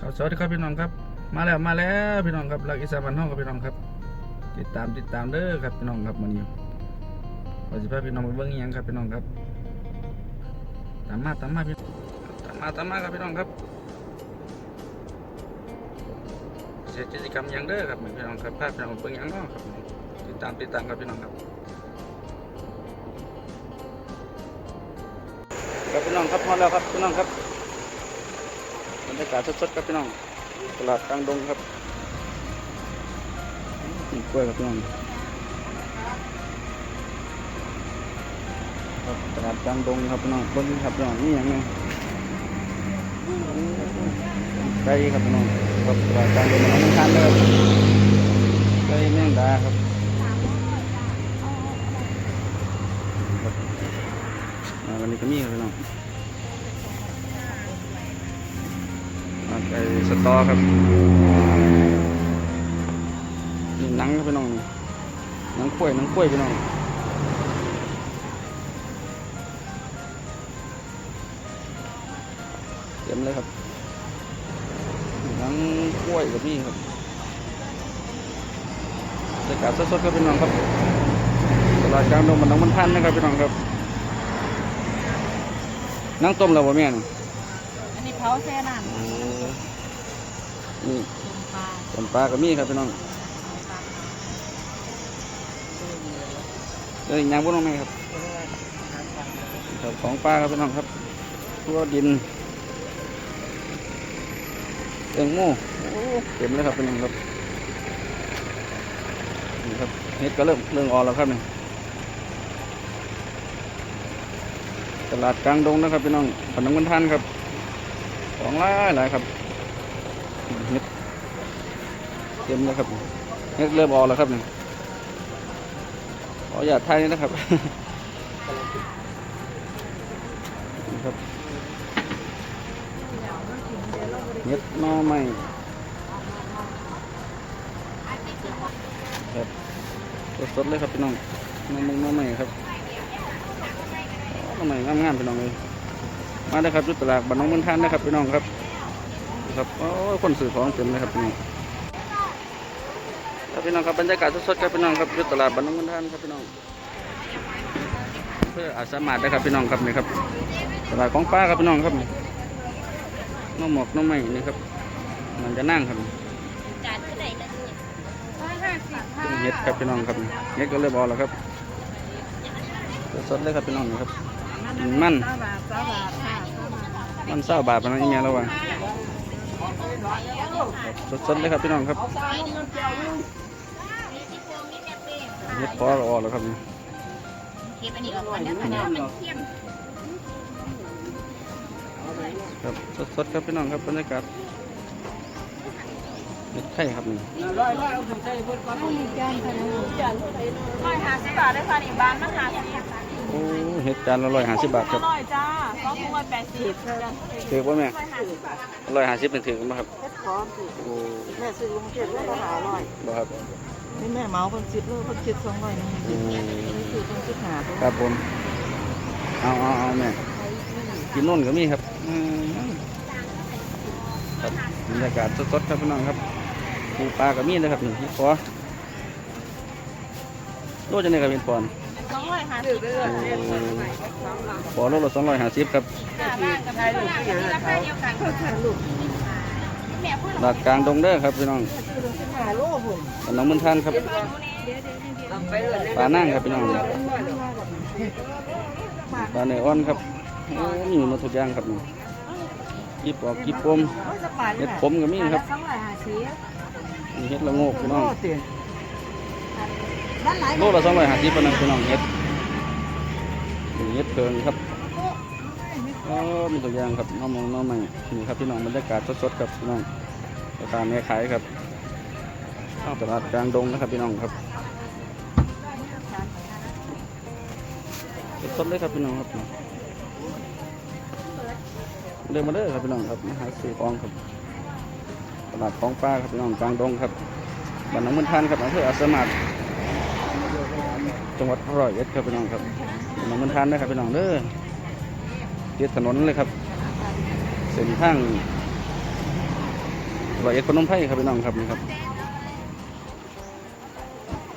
ครับสวัสดีครับพี่น้องครับ มาแล้วมาแล้วพี่น้องครับรักอีสานบ้านห้องกับพี่น้องครับ ติดตามติดตามเด้อครับพี่น้องครับวันนี้ว่าสิพาพี่น้องไปเบิ่งอิหยังครับพี่น้องครับตามมาตามมาพี่ตามมาตามมาครับพี่น้องครับ เสร็จกิจกรรมยังเด้อครับพี่น้องครับพาพี่น้องเบิ่งอิหยังเนาะครับติดตามติดตามครับพี่น้องครับครับพี่น้องครับพอแล้วครับพี่น้องครับ รยากาศสดๆครับพี่น้อง ตลาดกลางดงครับนี่กล้วยครับพี่น้องตลาดกลางดงครับพี่น้องเบิ้งครับพี่น้องนี่อย่างไงไก่ครับพี่น้องครับตลาดกลางดงมันไม่ทานเลยไก่แมงดาครับครับอันนี้ก็มีครับพี่น้อง ไก่สตอครับนี่หนังครับพี่น้องหนังกล้วยหนังกล้วยพี่น้องเต็มเลยครับหนังกล้วยกับนี่ครับบรรยากาศสดๆครับพี่น้องครับตลาดกลางดงมันน้องมันทันนะครับพี่น้องครับนังต้มแล้วบ่แม่นอันนี้เผาแช่น้ำ นี่ปลาต้มปลาก็มีครับพี่น้องเดี๋ยวอีกอย่างพวกน้องไหมครับครับของปลาครับพี่น้องครับทั่วดินเต็งโม่โอ้เต็มเลยครับพี่น้องครับนี่ครับเห็ดก็เริ่มเริ่มออกแล้วครับนี่ตลาดกลางดงนะครับพี่น้องขนมกันทานครับ ของหลายหลายครับ เห็ดเต็มแล้วครับเนี่เริ่มออกแล้วครับนี่ขออย่าตไทยนะครับครับเห็ดหน่อไม้ครับสดๆเลยครับพี่น้องน่อมงหน่อไม้ครับน่อไม้งามๆพี่น้องเลยมาเลยครับจุดตลาดบ้านน้องมันท่านนะครับพี่น้องครับ ครับโอ้คนซื้อของเต็มเลยครับพี่น้องครับพี่น้องครับบรรยากาศสดๆครับพี่น้องครับอยู่ตลาดบ้านน้องมันทานครับพี่น้องเพื่ออาสามาได้ครับพี่น้องครับนี่ครับตลาดของป้าครับพี่น้องครับน้องหมอกน้องไม้นี่ครับมันจะนั่งครับจานที่ไหนนะเห็ดครับพี่น้องครับเห็ดก็เลยบอกแล้วครับสดเลยครับพี่น้องนะครับมันมันเศร้าบาทปนนั้นอีเมียแล้วว่ะ สดๆเลยครับพี่น้องครับเห็ดพอก็ออกแล้วครับนี่เก็บอันนี้ออกก่อนนะคะเดี๋ยวมันเค็มครับสดๆครับพี่น้องครับบรรยากาศเห็ดไข่ครับนี่ร้อยร้อยเอาถุงใส่เพื่อนก่อนร้อยห้าสิบบาทได้ค่ะนี่บานมาห้าสิบ โอ้เห็ดจานละร้อยห้าสิบบาทครับร้อยจ้าสองร้อยแปดสิบถือว่าแม่ร้อยห้าสิบเป็นถือกันไหมครับเฮ็ดพร้อมสิโอ้แม่ซื้อลงเจ็ดโลละหาร้อยบ่ครับนี่แม่เหมาเพิ่นสิบโลเพิ่นคิดสองร้อยนึงอืมนี่คือเพิ่นคิดหาตัวครับผมเอาเอาเอาแม่กินนุ่นก็มีครับอืมครับบรรยากาศสดๆครับพี่น้องครับปูปลาก็มีนะครับนี่พอโลจะเนี่ยกับเป็นปอนสอง ร้อยห้าสิบพอโลละสองร้อยห้าสิบครับจ้าบ้านกับบ้านราคาเดียวกันค่ะลูกแม่พูดหลักกลางดงเด้อครับพี่น้องซื้อลงคิดหาโลพุ่นขนมมันทานครับปลานั่งครับพี่น้องปลาเนื้ออ่อนครับโอ้มีหมาทุกอย่างครับนี่กีบปอกกีบปมโอ้ยสบายเห็ดผมก็มีครับสองร้อยห้าสิบมีเห็ดละโงกพี่น้องเตียนด้านไหนโลละสองร้อยห้าสิบปานนันพี่น้องเห็ด เนี่เห็ดเพิงครับอ๋อมีตัวอย่างครับน้องมองน้องใหม่นี่ครับพี่น้องบรรยากาศสดๆครับพี่น้องราคาแม่ขายครับข้างตลาดกลางดงนะครับพี่น้องครับสดๆเลยครับพี่น้องครับเดินมาเด้อครับพี่น้องครับมาหาซื้อของครับตลาดของป้าครับพี่น้องกลางดงครับบ้านหนองมันทานครับอำเภออาสามัคจังหวัดร้อยเอ็ดครับพี่น้องครับ นองมันทานนะครับพี่น้องเด้อติดถนนเลยครับ เส้นทางรอยเอ็ดพนมไพรครับพี่น้องครับนี่ครับ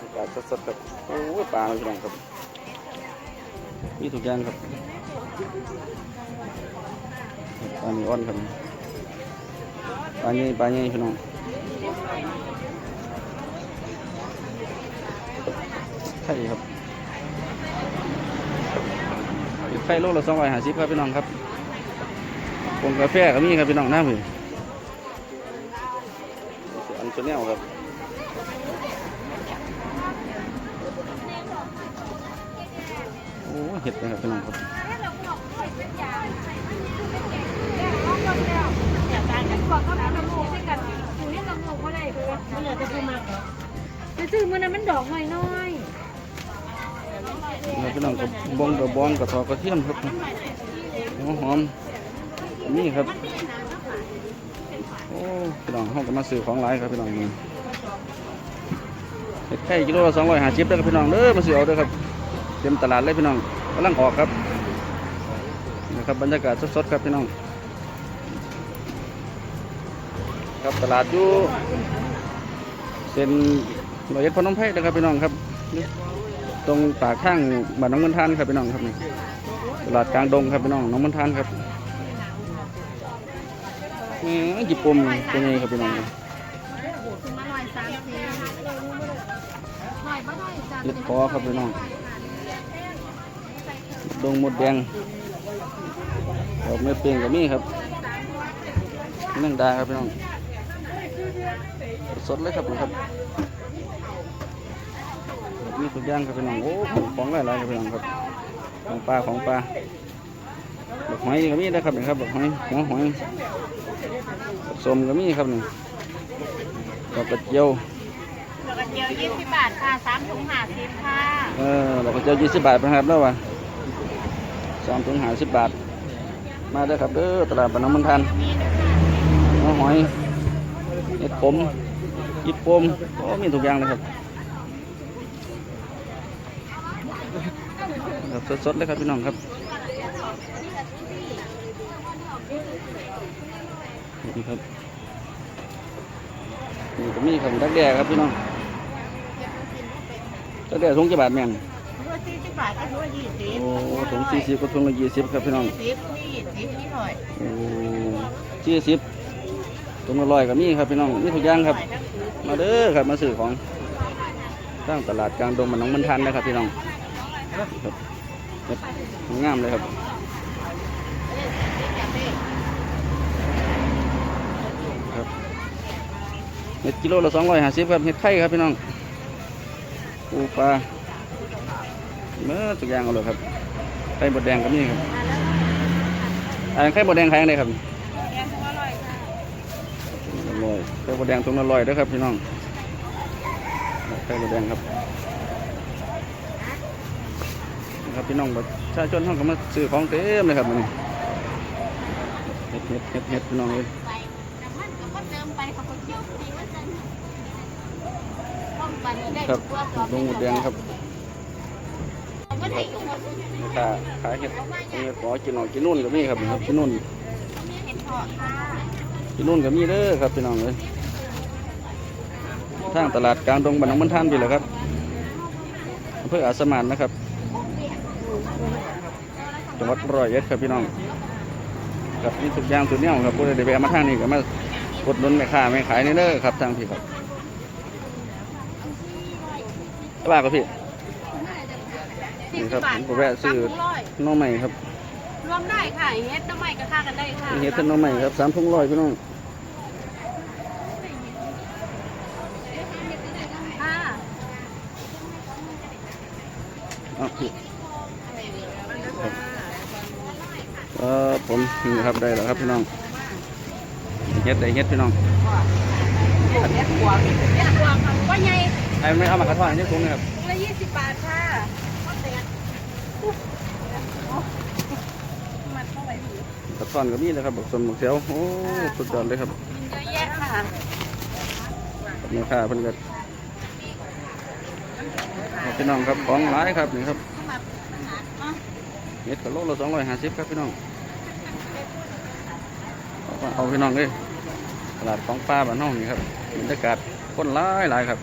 อากาศสดๆครับโอ้ยปลาพี่น้องครับ มีทุกอย่างครับปลาเนื้ออ่อนครับปลาใหญ่ปลาใหญ่พี่น้องไข่ครับ ไข่โลละสองร้อยห้าสิบครับพี่น้องครับผงกาแฟก็มีครับพี่น้องน้ำพี่อันชแนลครับโอ้เห็ดนะครับพี่น้องครับไปซื้อมือนั้นมันดอกหน้อยน้อย นี่พี่น้องกับบองกับบองกับทอกระเทียมครับหัวหอมนี่ครับโอ้พี่น้องห้องก็มาซื้อของหลายครับพี่น้องนี่เห็ดไข่กิโลละสองร้อยห้าสิบเด้อครับพี่น้องเด้อมาซื้อเอาเด้อครับเต็มตลาดเลยพี่น้องกำลังออกครับนะครับบรรยากาศสดๆครับพี่น้องครับตลาดอยู่เส้นรอยเอ็ดพนมไพรนะครับพี่น้องครับ ตรงปากข้างบ้านน้องมันทานครับพี่น้องครับนี่ตลาดกลางดงครับพี่น้องน้องมันทานครับนี่หยิบปมตัวนี้ครับพี่น้องเล็ดคอครับพี่น้องดงหมดแดงดอกเม็ดเปียงกับมีครับนั่งดาครับพี่น้องสดเลยครับนะครับ มีทุกอย่างครับพี่น้องโอ้ของหลายๆครับพี่น้องครับของปลาของปลาดอกหอยก็มีนะครับนี่ครับดอกหอยหัวหอยดอกส้มก็มีครับนี่ดอกกระเจียวดอกกระเจียวยี่สิบบาทค่ะสามถุงห้าสิบค่ะเออดอกกระเจียวยี่สิบบาทนะครับแล้ววะสามถึงห้าสิบบาท มาเด้อครับเด้อตลาดปานน้ำมันทันหัวหอยเห็ดขมยิบปมโอ้มีทุกอย่างเลยครับ ครับสดๆเลยครับพี่น้องครับนี่ครับนี่ก็มีครับดักแด้ครับพี่น้องดักแด้ถุงกี่บาทแม่งตัวสี่สิบบาทก็ตัวยี่สิบโอ้ถุงสี่สิบก็ถุงละยี่สิบครับพี่น้องสิบนี่สิบนี่หน่อยโอ้สี่สิบถุงละร้อยก็มีครับพี่น้องมีทุกอย่างครับ มาเด้อครับมาซื้อของตั้งตลาดกลางดงมันน้องมันทันนะครับพี่น้องครับเฮ็ด งามเลยครับครับเห็ดกิโลละสองร้อยห้าสิบครับเห็ดไข่ครับพี่น้องปูปลาเมื่อทุกอย่างเอาเลยครับไข่บดแดงก็มีครับอันไข่บดแดงขายยังไงครับแกงถุงอร่อยค่ะถุงละร้อยไข่บดแดงถุงละร้อยด้อครับพี่น้องไข่บดแดงครับ ครับพี่น้องประชาชนเขาก็มาซื้อของเต็มเลยครับมันเฮ็ดเฮ็ดเฮ็ดเฮ็ดพี่น้องเลยไปน้ำมันก็บ่เติมไปเขาก็เที่ยวดีว่าจันป้องกันได้ครับตัวต่อลงหมดแดงครับก็ได้อยู่หมดค่าขายเห็ดเห็ดขอกินหน่อยกินนู่นก็มีครับครับกินนู่นกินนู่นก็มีเด้อครับพี่น้องเลยทางตลาดกลางดงบันน้องมันท่านพี่แหละครับอำเภออาสมานนะครับ จังหวัดร้อยเอ็ดครับพี่น้องครับนี่ทุกอย่างทุกแนวครับผู้ใดได้ไปเอามาทางนี้ก็มากดหนุนแม่ค้าแม่ขายนี่เด้อครับทางพี่ครับสบายครับพี่นี่ครับผมก็แวะซื้อสามถุงร้อยน้องใหม่ครับ รวมได้ค่ะเฮ็ดน้ำใหม่ก็ค่ากันได้ค่ะเฮ็ดเป็นน้องใหม่ครับสามทุ่งร้อยพี่น้อง ค่ะ อ้าวพี่ครับเออผม นี่ครับได้แล้วครับพี่น้องเฮ็ดได้เฮ็ดพี่น้องเม็ดกวางเฮ็ดรวมค่ะว่าใหญ่ไอ้ไม่เอามากระท่อนเฮ็ดถุงนะครับถุงละยี่สิบบาทค่ะมันเข้าไปถือกระท่อนก็มีเลยครับบักสมบักเสียวโอ้สุดยอดเลยครับเยอะแยะค่ะแม่ค้าเพิ่นก็พี่น้องครับของหลายครับนี่ครับเฮ็ดกะโลละสองร้อยห้าสิบครับพี่น้อง เอาเอาพี่น้องเลยตลาดของป้าบ้านห้องนี่ครับบรรยากาศคนหลายหลายครับ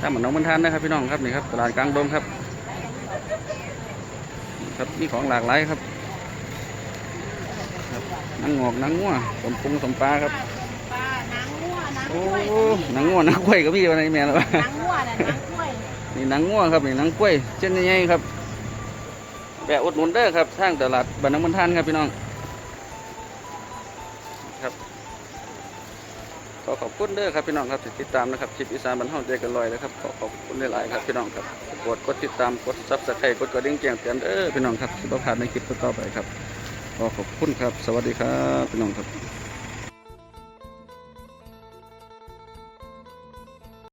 ถ้าเหมือนน้องบรรทันนะครับพี่น้องครับนี่ครับตลาดกลางดงครับ ครับมีของหลากหลายครับครับนังงอกนังงัวสมปรุงสมปลาครับโอ้กล้วยนังงัวนังกล้วยก็มีอะไรแม่หรอวะนางงัวน่ะนางกล้วยนี่นังงัวครับนี่นังกล้วยเช่นใหญ่ครับแบะอุดหนุนเด้อครับทางตลาดบ้านน้องบรรทันครับพี่น้อง ครับขอขอบคุณเด้อครับพี่น้องครับที่ติดตามนะครับคลิปอีสานบรรเทาใจกันลอยนะครับขอขอบคุณหลายๆครับพี่น้องครับกดกดติดตามกดซับสไครต์กดกระดิ่งแจ้งเตือนเด้อพี่น้องครับสิบพาดในคลิปต่อไปครับขอขอบคุณครับ สวัสดีครับพี่น้องครับ